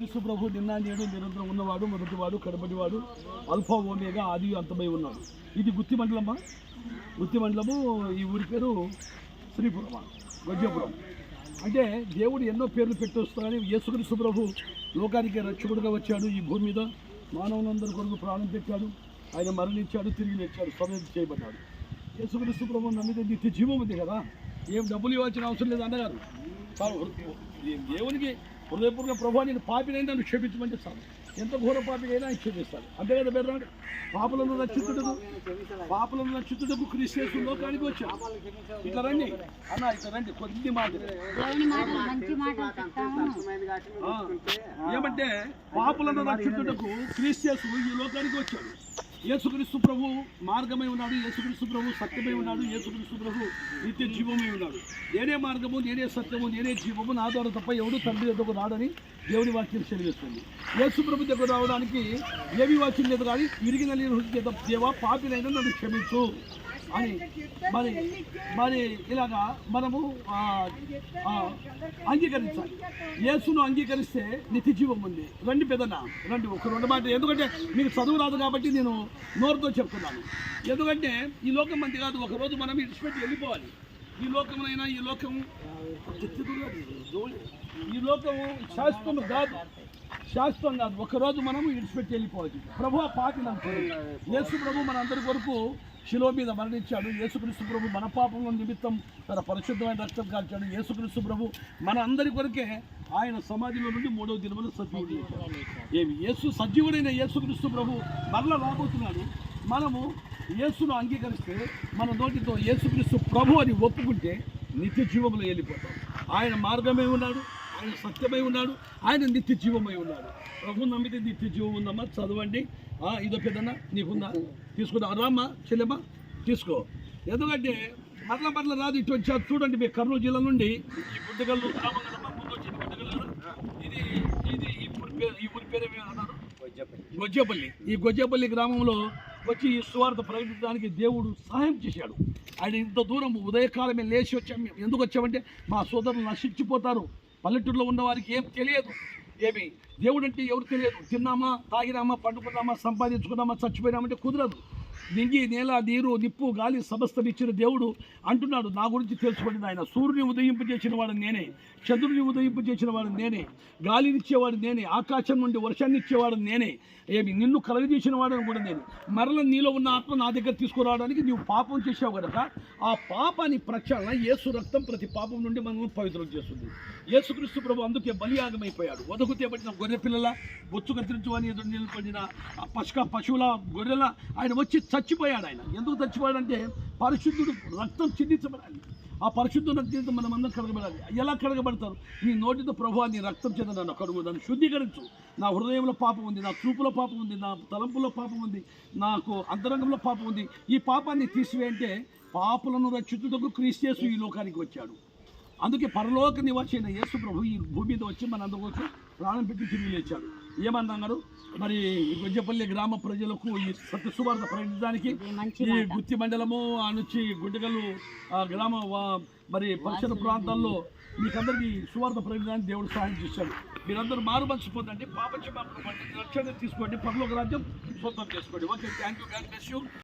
యేసు ప్రభు నిన్న నేడు నిరంతరం ఉన్నవాడు మొదటివాడు కడపటివాడు అల్ఫా ఓమేగా ఆది అంతమై ఉన్నాడు. ఇది గుత్తి మండలమా? గుత్తి మండలము ఈ ఊరి పేరు శ్రీపురమ గొజ్జపురం అంటే దేవుడు ఎన్నో పేర్లు పెట్టొస్తాడని యేసుక్రీస్తు ప్రభు లోకానికి రక్షకుడుగా వచ్చాడు ఈ భూమి మీద. మానవులందరి కొరకు ప్రాణం పెట్టాడు. ఆయన మరణించాడు తిరిగి లేచాడు సమాధి చేయబడ్డాడు. యేసుక్రీస్తు ప్రభు నమ్మితే నిత్య జీవం ఉంది కదా. ఏం డబ్బులు ఇవ్వాల్సిన అవసరం లేదు అన్నగారు. దేవునికి హృదయపూర్వక ప్రభు నేను పాపినైనా నన్ను క్షమించమంటే చాలు ఎంత ఘోర పాపికైనా ఆయన క్షమిస్తాడు. అంతే కదా బెర్రాడు పాపలను రక్షితుడుకు పాపలను రక్షితుడుకు క్రీస్తు లోకానికి వచ్చాడు. ఇట్లా రండి. అన్న ఇట్లా రండి. కొద్ది మాట ఏమంటే పాపులను రక్షించుటకు క్రీస్తు ఈ లోకానికి వచ్చాడు. యేసుక్రీస్తు ప్రభు మార్గమై ఉన్నాడు యేసుక్రీస్తు ప్రభు సత్యమై ఉన్నాడు యేసుక్రీస్తు ప్రభు నిత్య జీవమై ఉన్నాడు. నేనే మార్గము నేనే సత్యము నేనే జీవము నా ద్వారా తప్ప ఎవడు తండ్రి దగ్గరకు రాడని దేవుని వాక్యం సెలవిస్తుంది. యేసు ప్రభు దగ్గర రావడానికి ఏమి వాక్యం లేదు కానీ ఇరిగిన నేను హృదయ దేవ పాపినైనా నన్ను క్షమించు. అని మరి మరి ఇలాగా మనము అంగీకరించాలి. యేసును అంగీకరిస్తే నిత్య జీవం ఉంది. రండి పెదన? రండి ఒక రెండు మాట ఎందుకంటే మీకు చదువు రాదు కాబట్టి నేను నోరుతో చెప్తున్నాను. ఎందుకంటే ఈ లోకం మంది కాదు. ఒకరోజు మనం ఇడిచిపెట్టి వెళ్ళిపోవాలి. ఈ లోకమునైనా ఈ లోకం ఈ లోకము శాశ్వతం కాదు. శాశ్వతం కాదు. ఒకరోజు మనము విడిచిపెట్టి వెళ్ళిపోవచ్చు. ప్రభు ఆ పాపి నాకు యేసు ప్రభు మన అందరి కొరకు శిలో మీద మరణించాడు. యేసుక్రీస్తు ప్రభు మన పాపం నిమిత్తం తన పరిశుద్ధమైన రక్తం కాల్చాడు. యేసుక్రీస్తు ప్రభు మన అందరి కొరకే ఆయన సమాధిలో నుండి మూడవ దినములు సజీవుడు ఏమి? యేసు సజీవుడైన యేసుక్రీస్తు ప్రభు మరల రాబోతున్నాడు. మనము యేసును అంగీకరిస్తే మన నోటితో యేసుక్రీస్తు ప్రభు అని ఒప్పుకుంటే నిత్య జీవంలో వెళ్ళిపోతాం. ఆయన మార్గమై ఉన్నాడు ఆయన సత్యమై ఉన్నాడు ఆయన నిత్య జీవమై ఉన్నాడు. ప్రభు నమ్మితే నిత్య జీవం ఉందమ్మా చదవండి. ఆ, ఇదో పెద్దన్న నీకుందా? తీసుకుందా? రామ్మా చెల్లెమ్మా తీసుకో. ఎందుకంటే మరల మరల రాదు ఇటు వచ్చారు చూడండి మీ కర్నూలు జిల్లా నుండి ఈ గుడ్డగల్లు. ఇది ఇది ఈ ఊరి పేరు ఈ ఊరి పేరు గొజ్జపల్లి. ఈ గొజ్జపల్లి గ్రామంలో వచ్చి ఈ సువార్త ప్రకటించడానికి దేవుడు సహాయం చేశాడు. ఆయన ఇంత దూరం ఉదయకాలమే లేచి వచ్చాం మేము. ఎందుకు వచ్చామంటే మా సోదరులు నశించిపోతారు. పల్లెటూరులో ఉన్న వారికి ఏం తెలియదు. ఏమి? దేవుడు అంటే ఎవరు తెలియదు. తిన్నామా తాగినామా పండుకున్నామా సంపాదించుకున్నామా చచ్చిపోయినామంటే కుదరదు. నింగి నేల నీరు నిప్పు గాలి సమస్తం ఇచ్చిన దేవుడు అంటున్నాడు. నా గురించి తెలుసుకోండి ఆయన. సూర్యుని ఉదయింపు చేసిన వాడు నేనే. చంద్రుని ఉదయింపు చేసిన వాడు నేనే. గాలినిచ్చేవాడు నేనే. ఆకాశం నుండి వర్షాన్ని ఇచ్చేవాడు నేనే. ఏమి? నిన్ను కలగజేసిన వాడని కూడా నేను. మరల నీలో ఉన్న ఆత్మ నా దగ్గర తీసుకురావడానికి నీవు పాపం చేసావు కనుక ఆ పాపాన్ని ప్రక్షాళన యేసు రక్తం ప్రతి పాపం నుండి మనల్ని పవిత్రం చేస్తుంది. యేసుక్రీస్తు ప్రభు అందుకే బలియాగమైపోయాడు. వదకు పడిన గొర్రె పిల్లల బొచ్చు కత్తిరించు అని ఎదురు నిలబడిన ఆ పశుక పశువుల గొర్రెల ఆయన వచ్చి చచ్చిపోయాడు ఆయన. ఎందుకు చచ్చిపోయాడంటే పరిశుద్ధుడు రక్తం చిందించబడాలి. ఆ పరిశుద్ధ రక్తంతో మనం అందరం కడగబడాలి. ఎలా కడగబడతారు? నీ నోటితో ప్రభు నీ రక్తం చేత నన్ను కడుగు నన్ను శుద్ధీకరించు. నా హృదయంలో పాపం ఉంది నా చూపులో పాపం ఉంది నా తలంపులో పాపం ఉంది నాకు అంతరంగంలో పాపం ఉంది. ఈ పాపాన్ని తీసివేయంటే పాపులను రక్షితుటకు క్రీస్తేసు ఈ లోకానికి వచ్చాడు. అందుకే పరలోక నివాసైన యేసు ప్రభు ఈ భూమి మీద వచ్చి మన ప్రాణం పెట్టి తిరిగి లేచాడు. ఏమన్నారు మరి గొజ్జపల్లి గ్రామ ప్రజలకు ఈ సత్య సువార్త ప్రకటించడానికి ఈ గుత్తి మండలము ఆ నుంచి గుడ్డగల్లు ఆ గ్రామ మరి పరిసర ప్రాంతాల్లో మీకందరికీ సువార్త ప్రకటించడానికి దేవుడు సహాయం చేశాడు. మీరందరూ మారు మనసు పొందండి పాప రక్షణ తీసుకోండి. పరలోక రాజ్యం సొంతం చేసుకోండి. Okay thank you. God bless you.